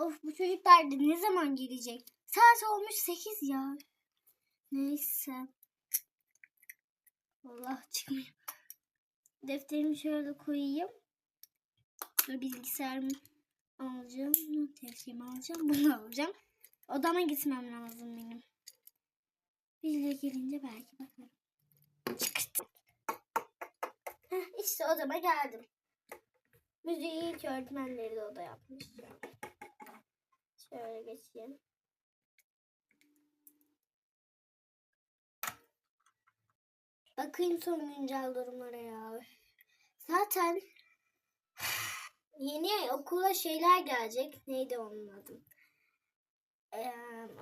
Of bu çocuklar da ne zaman gelecek? Saat olmuş 8 ya. Neyse. Allah çıkmıyor. Defterimi şöyle koyayım. Sonra bilgisayarımı alacağım. Defterimi alacağım. Bunu alacağım. Odama gitmem lazım benim. Birileri gelince belki bakarım. Heh, işte odama geldim. Müziği ilk öğretmenleri de oda yapmış. Şöyle geçeyim. Bakayım son güncel durumlara ya. Zaten yeni okula şeyler gelecek. Neydi onun adı? Ee,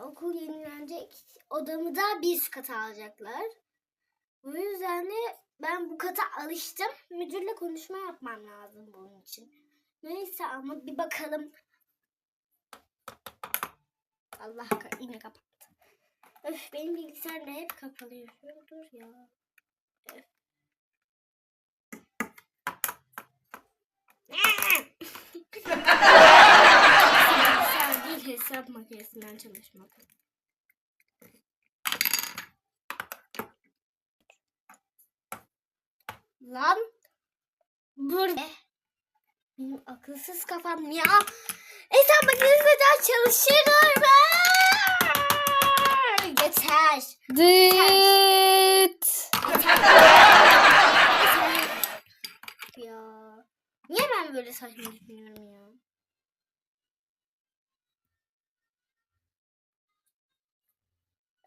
okul yenilenecek. Odamı da biz kata alacaklar. Bu yüzden de ben bu kata alıştım. Müdürle konuşma yapmam lazım bunun için. Neyse ama bir bakalım. Allah yine kapattı. Öf benim bilgisayar da hep kapalı yaşıyor. Dur ya. Öf. Bilgisayar değil hesap makinesinden çalışmak. Lan burada benim akılsız kafam ya hesap makinesi kadar çalışırım. Yeter. Dıt. ya. Niye ben böyle saçma düşünüyorum ya?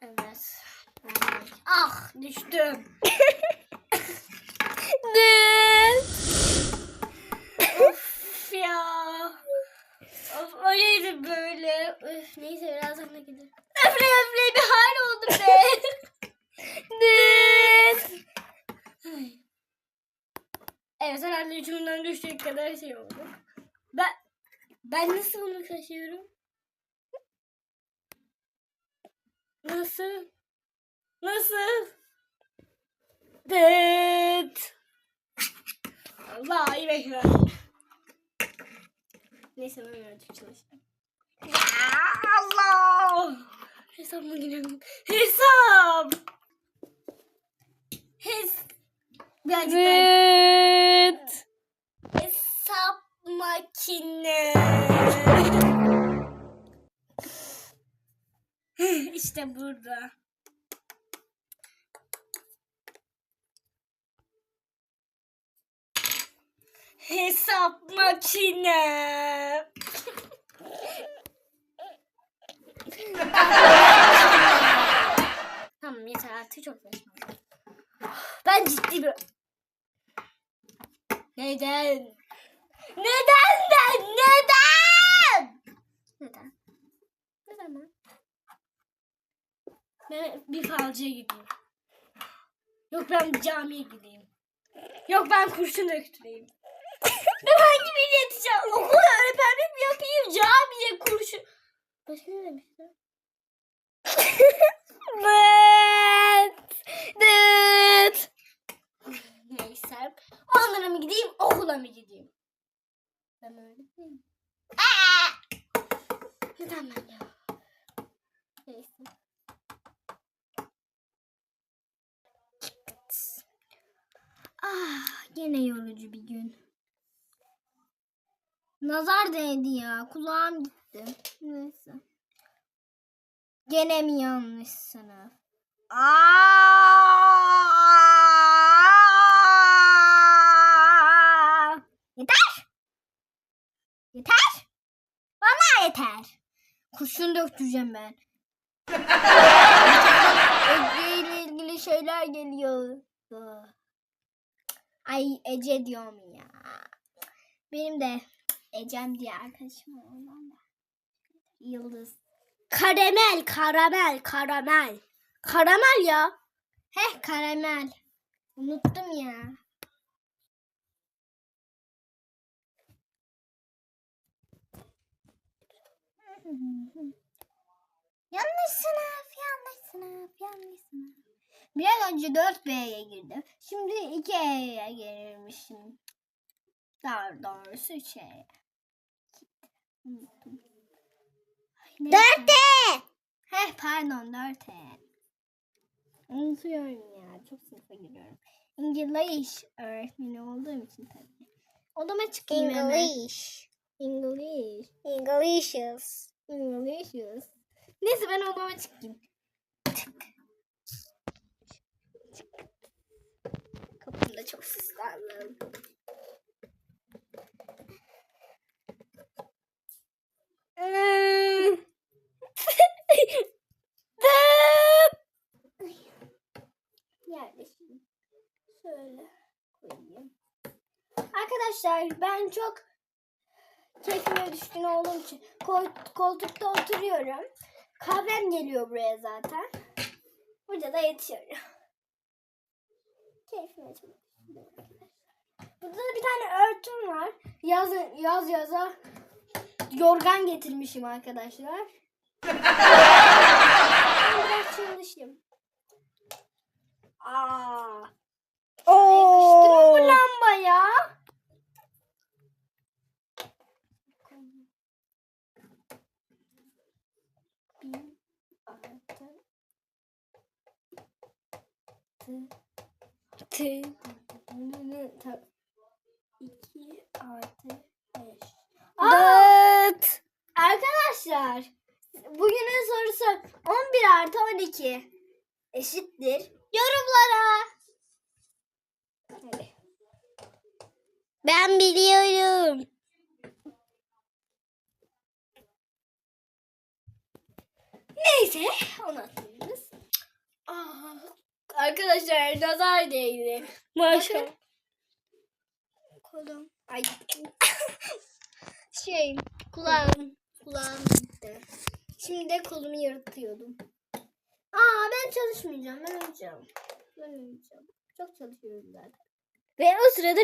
Evet. Ah düştüm. Dıt. of ya. Neydi böyle? Öf, neyse birazdan da gider. Öfle öfle bir hal oldu be. Ay. evet herhalde ucundan düşecek kadar şey oldu. Ben ben nasıl bunu taşıyorum? Nasıl? Nasıl? Dıt. İyi bekle. Neyse ben birazcık çalışayım. Allah! Hesap mı girelim? Hesap! Hes... Birazcık daha- Dıt. Hesap makine. işte burada. Hesap makine. tamam yeter artık çok saçma. Ben ciddi bir... Neden? Neden ben? Neden? Neden? Neden ben? Ben bir falcıya gideyim. Yok ben bir camiye gideyim. Yok ben kurşun döktüreyim. Ben hangi bir yeteceğim? Okul öğretmenlik yapayım camiye kurşun. Başka ne demişler? Dıt. Dıt. Neyse. Onlara mı gideyim okula mı gideyim? Ben öyle değilim. Neden ben ya? Neyse. Ah, yine yorucu bir gün. Nazar değdi ya. Kulağım gitti. Neyse. Gene mi yanlış sınıf? Aa! Yeter. Yeter. Bana yeter. Kurşun döktüreceğim ben. Ece ile ilgili şeyler geliyor. Ay Ece diyorum ya. Benim de Ecem diye arkadaşım ondan da. Yıldız. Karamel, karamel, karamel. Karamel ya. Heh karamel. Unuttum ya. yanlış sınıf, yanlış sınıf, yanlış sınıf. Biraz önce 4B'ye girdim. Şimdi 2E'ye girmişim. Daha doğrusu 3E'ye. Unuttum. Ne? Dörtte. Heh pardon 4 Unutuyorum ya. Çok sınıfa giriyorum. İngiliz öğretmeni olduğum için tabii. Odama çıkayım hemen. English. English. English's. English. Neyse ben odama çıkayım. Çık. Çık. Kapımda çok sıslandım. Hmm. Dıt. Yerleşeyim. Şöyle koyayım. Arkadaşlar ben çok keyfime düşkün olduğum için kol- koltukta oturuyorum. Kahvem geliyor buraya zaten. Burada da yatıyorum. Keyfime. Burada da bir tane örtüm var. Yaz, yaz yaza yorgan getirmişim arkadaşlar. Biraz. Aa. Yakıştı mı bu Oo. lamba ya? İki artı beş. Dıt. arkadaşlar bugünün sorusu 11 artı 12 eşittir. Yorumlara. Hadi. Ben biliyorum. Neyse onu atıyoruz. Arkadaşlar nazar değdi. Maşallah. Kolum. Ay. şey kulağım. Kulağım gitti. Şimdi de kolumu yırtıyordum. Aa ben çalışmayacağım. Ben uyuyacağım. Ben uyuyacağım. Çok çalışıyorum zaten. Ve o sırada